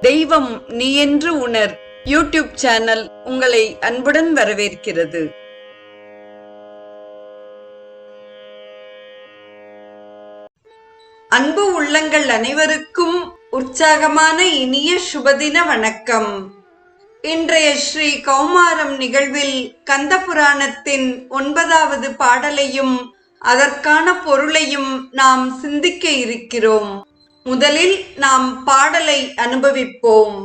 தெய்வம் நீ என்று உணர். யூடியூப் சேனல் உங்களை அன்புடன் வரவேற்கிறது. அன்பு உள்ளங்கள் அனைவருக்கும் உற்சாகமான இனிய சுபதின வணக்கம். இன்றைய ஸ்ரீ கௌமாரம் நிகழ்வில் கந்த புராணத்தின் ஒன்பதாவது பாடலையும் அதற்கான பொருளையும் நாம் சிந்திக்க இருக்கிறோம். முதலில் நாம் பாடலை அனுபவிப்போம்.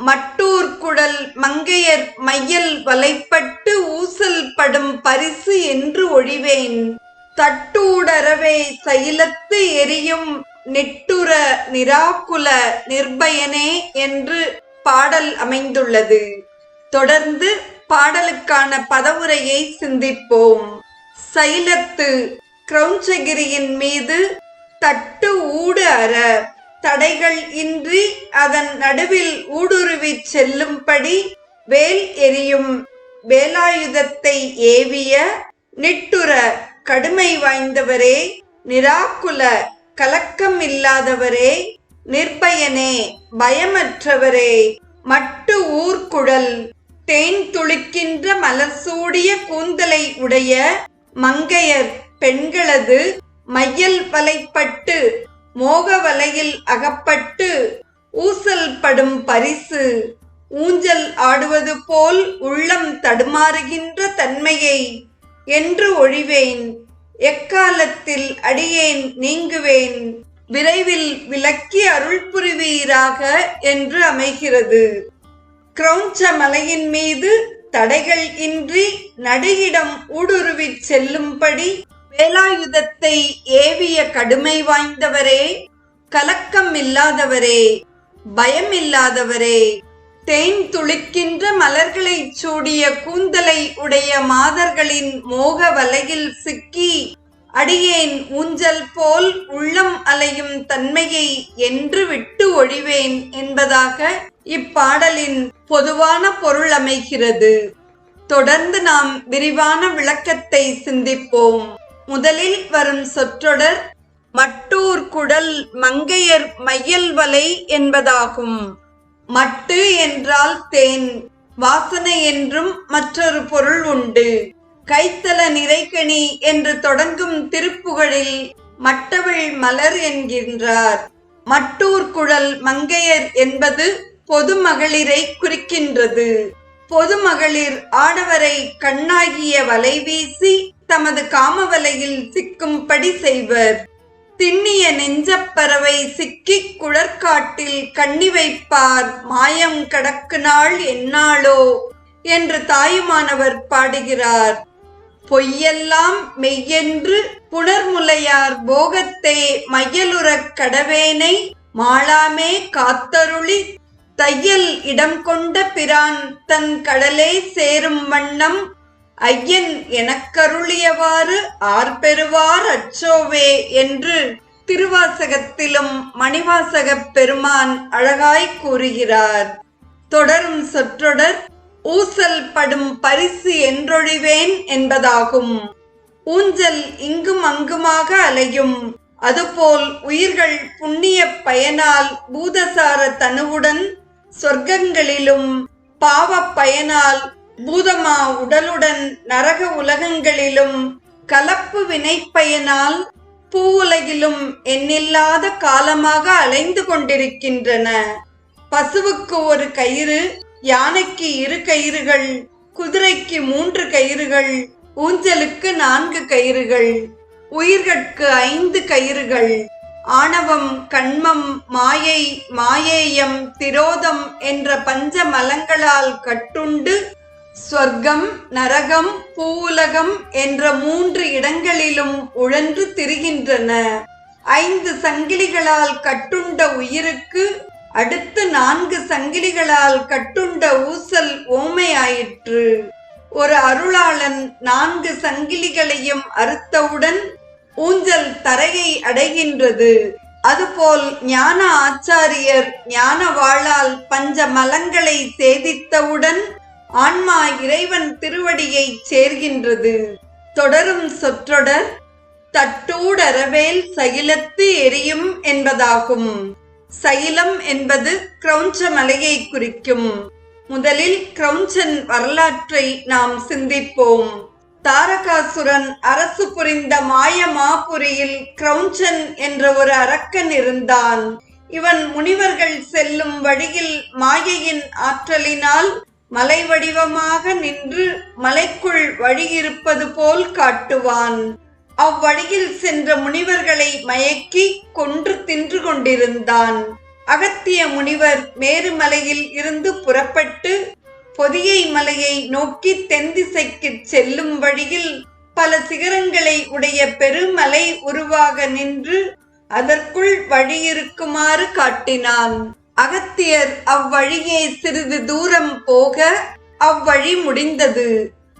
மட்டூர் குடல் மங்கையர் மையல் வலைப்பட்டு ஊசல் படும் பரிசு என்று ஒழிவேன். தட்டூடரவே சைலத்து எரியும் நெட்டுர நிராகுல நிர்பயனே என்று பாடல் அமைந்துள்ளது. தொடர்ந்து பாடலுக்கான பதவுரையை சிந்திப்போம். சைலத்து கிரௌஞ்சகிரியின் மீது தட்டு ஊடு அற. தடைகள் இன்றி அதன் நடுவில் ஊடுருவிச் செல்லும்படி வேல் எரியும். வேலாயுதத்தை ஏவிய நிட்டுர கடுமை வாய்ந்தவரே நிராக்குல கலக்கம் இல்லாதவரே நிர்பயனே பயமற்றவரே மட்டு ஊர்குழல் தேன் துளிக்கின்ற மலர் சூடிய கூந்தலை உடைய மங்கையர் பெண்களது மையல் வலைப்பட்டு மோக வலையில் அகப்பட்டு ஊசல் படும் பரிசு. ஊஞ்சல் ஆடுவது போல் உள்ளம் தடுமாறுகின்ற தன்மையை என்று ஒழிவேன். எக்காலத்தில் அடியேன் நீங்குவேன். விரைவில் விலக்கி அருள் புரிவீராக என்று அமைகிறது. கிரௌஞ்ச மலையின் மீது தடைகள் இன்றி நடுயிடம் ஊடுருவிச் செல்லும்படி வேலாயுதத்தை ஏவிய கடுமை வாய்ந்தவரே கலக்கம் இல்லாதவரே பயம் இல்லாதவரே தேன் துளிக்கின்ற மலர்களை சூடிய கூந்தலை உடைய மாதர்களின் மோக வலையில் சிக்கி அடியேன் ஊஞ்சல் போல் உள்ளம் அலையும் தன்மையை என்று விட்டு ஒழிவேன் என்பதாக இப்பாடலின் பொதுவான பொருள் அமைகிறது. தொடர்ந்து நாம் விரிவான விளக்கத்தை சிந்திப்போம். முதலில் வரும் சொற்றொடர் மட்டூர் குடல் மங்கையர் மையல் வலை என்பதாகும். மட்டு என்றால் தேன் வாசனை என்றும் மற்றொரு பொருள் உண்டு. கைத்தல நிறைக்கணி என்று தொடங்கும் திருப்புகழில் மட்டவள் மலர் என்கின்றார். மட்டூர் குழல் மங்கையர் என்பது பொது மகளிரை குறிக்கின்றது. பொது மகளிர் ஆடவரை கண்ணாகிய வலை வீசி தமது காமவலையில் சிக்கும்படி செய்வர். திண்ணிய நெஞ்சப்பறவை சிக்கிக் குழற்காட்டில் கண்ணி வைப்பார். மாயம் கடக்கு நாள் என்னாளோ? என்று தாயுமானவர் பாடுகிறார். பொய்யெல்லாம் மெய்யென்று புனர்முலையார் போகத்தே மையலுறக் கடவேனை மாளாமே காத்தருளி தையல் இடம் கொண்ட பிரான் தன் கடலே சேரும் வண்ணம் ஐயன் எனக்கருளியவாறு ஆர்பெறுவார் அச்சோவே என்று திருவாசகத்திலும் மணிவாசகப் பெருமான் அழகாய் கூறுகிறார். தொடரும் சொற்றொடர் ஊசல் படும் பரிசு என்றொழிவேன் என்பதாகும். ஊஞ்சல் இங்கும் அங்குமாக அலையும். அதுபோல் உயிர்கள் புண்ணிய பயனால் பூதசார தனுவுடன் சொர்க்கங்களிலும் பாவ பயனால் பூதமா உடலுடன் நரக உலகங்களிலும் கலப்பு வினைப்பயனால் பூவுலகிலும் எண்ணில்லாத காலமாக அலைந்து கொண்டிருக்கின்றன. பசுவுக்கு ஒரு கயிறு யானைக்கு இரு கயிறுகள் குதிரைக்கு மூன்று கயிறுகள் ஊஞ்சலுக்கு நான்கு கயிறுகள் உயிர்கட்கு ஐந்து கயிறுகள் ஆணவம் கண்மம் மாயை மாயேயம் திரோதம் என்ற பஞ்ச மலங்களால் கட்டுண்டு சொர்க்கம் நரகம் பூவுலகம் என்ற மூன்று இடங்களிலும் உழன்று திரிகின்றன. ஐந்து சங்கிலிகளால் கட்டுண்ட உயிருக்கு அடுத்து நான்கு சங்கிலிகளால் கட்டுண்ட ஊசல் ஓமையாயிற்று. ஒரு அருளாளன் நான்கு சங்கிலிகளையும் அறுத்தவுடன் ஊஞ்சல் தரையை அடைகின்றது. அதுபோல் ஞான ஆச்சாரியர் ஞான வாழால் பஞ்ச மலங்களை சேதித்தவுடன் ஆன்மா இறைவன் திருவடியை சேர்கின்றது. தொடரும் சொற்றொடர் தட்டூடரவேல் சகிலத்து எரியும் என்பதாகும். சைலம் என்பது கிரௌஞ்ச மலையை குறிக்கும். முதலில் கிரௌஞ்சன் வரலாற்றை நாம் சிந்திப்போம். தாரகாசுரன் அரசு புரிந்த மாய மாபுரியில் கிரௌஞ்சன் என்ற ஒரு அரக்கன் இருந்தான். இவன் முனிவர்கள் செல்லும் வழியில் மாயையின் ஆற்றலினால் மலை வடிவமாக நின்று மலைக்குள் வழி இருப்பது போல் காட்டுவான். அவ்வழியில் சென்ற முனிவர்களை மயக்கி கொன்று தின்று கொண்டிருந்தான். அகத்திய முனிவர் மேருமலையில் இருந்து புறப்பட்டு பொதியை மலையை நோக்கி தென் திசைக்கு செல்லும் வழியில் பல சிகரங்களை உடைய பெருமலை உருவாக நின்று அதற்குள் வழியிருக்குமாறு காட்டினான். அகத்தியர் அவ்வழியே சிறிது தூரம் போக அவ்வழி முடிந்தது.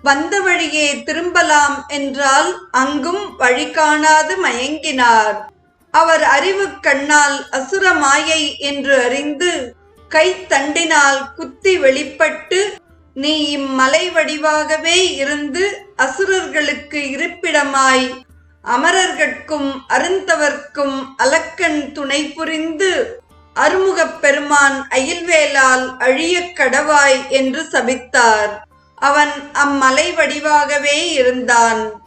வந்த வழியே திரும்பலாம் என்றால் அங்கும் வழி காணாது மயங்கினார். அவர் அறிவு கண்ணால் அசுர மாயை என்று அறிந்து கை தண்டினால் குத்தி வெளிப்பட்டு நீ இம்மலை வடிவாகவே இருந்து அசுரர்களுக்கு இருப்பிடமாய் அமரர்கட்கும் அருந்தவர்க்கும் அலக்கன் துணை புரிந்து அருமுகப் பெருமான் அயில்வேலால் அழியக் கடவாய் என்று சபித்தார். அவன் அம்மலை வடிவாகவே இருந்தான்.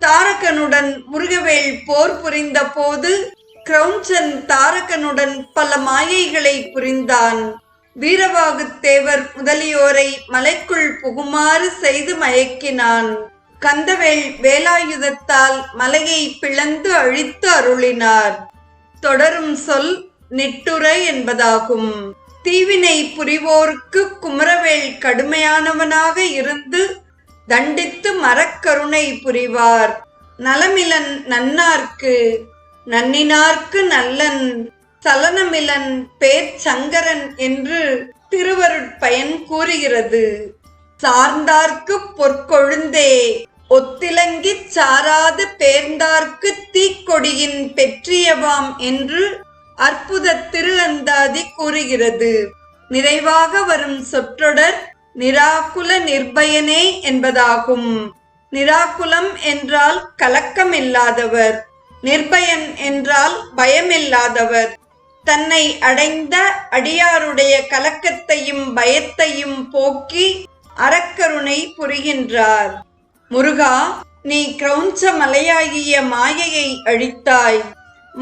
தாரகனுடன் முருகவேள் போர் புரிந்த போது கிரௌஞ்சன் தாரகனுடன் பல மாயைகளை புரிந்தான். வீரவாகுத்தேவர் முதலியோரை மலைக்குள் புகுமாறு செய்து மயக்கினான். கந்தவேள் வேலாயுதத்தால் மலையை பிளந்து அழித்து அருளினார். தொடரும் சொல் நிட்டுரை என்பதாகும். தீவினை புரிவோருக்கு குமரவேல் கடுமையானவனாக இருந்து தண்டித்து மரக்கருணை புரிவார். நலமிலன் நன்னார்க்கு நன்னினார்க்கு நல்லன் சலனமிலன் பேர் சங்கரன் என்று திருவருட்பயன் கூறுகிறது. சார்ந்தார்க்கு பொற்கொழுந்தே ஒத்திலங்கிச் சாராது பேர்ந்தார்க்கு தீக்கொடியின் பெற்றியவாம் என்று அற்புத திரு அந்தாதி கூறுகிறது. நிறைவாக வரும் சொற்றொடர் நிராகுல நிர்பயனே என்பதாகும். நிராகுலம் என்றால் கலக்கமில்லாதவர். நிர்பயன் என்றால் பயமில்லாதவர். தன்னை அடைந்த அடியாருடைய கலக்கத்தையும் பயத்தையும் போக்கி அறக்கருணை புரிகின்றார். முருகா நீ கிரௌஞ்ச மலையாகிய மாயையை அழித்தாய்.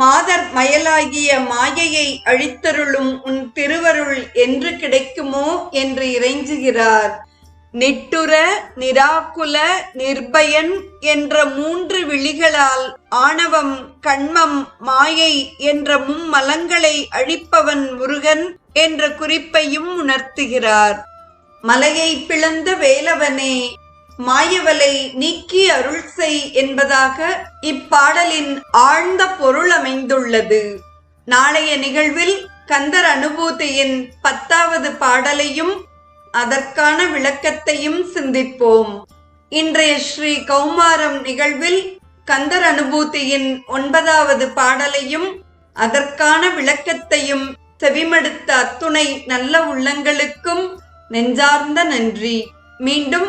மாதர் மயலாகிய மாயையை அழித்தருளும் உன் திருவருள் என்று கிடைக்குமோ என்று இறைஞ்சுகிறார். நிட்டுர நிராகுல நிர்பயன் என்ற மூன்று விழிகளால் ஆணவம் கண்மம் மாயை என்ற மும்மலங்களை அழிப்பவன் முருகன் என்ற குறிப்பையும் உணர்த்துகிறார். மலையை பிளந்த வேலவனே மாயவலை நீக்கி அருள் செய் என்பதாக இப்பாடலின் ஆழ்ந்த பொருள் அமைந்துள்ளது. நாளைய நிகழ்வில் கந்தர் அனுபூதியின் பத்தாவது பாடலையும் அதற்கான விளக்கத்தையும் சிந்திப்போம். இன்றைய ஸ்ரீ கௌமாரம் நிகழ்வில் கந்தர் அனுபூதியின் ஒன்பதாவது பாடலையும் அதற்கான விளக்கத்தையும் செவிமடுத்த அத்துணை நல்ல உள்ளங்களுக்கும் நெஞ்சார்ந்த நன்றி. மீண்டும்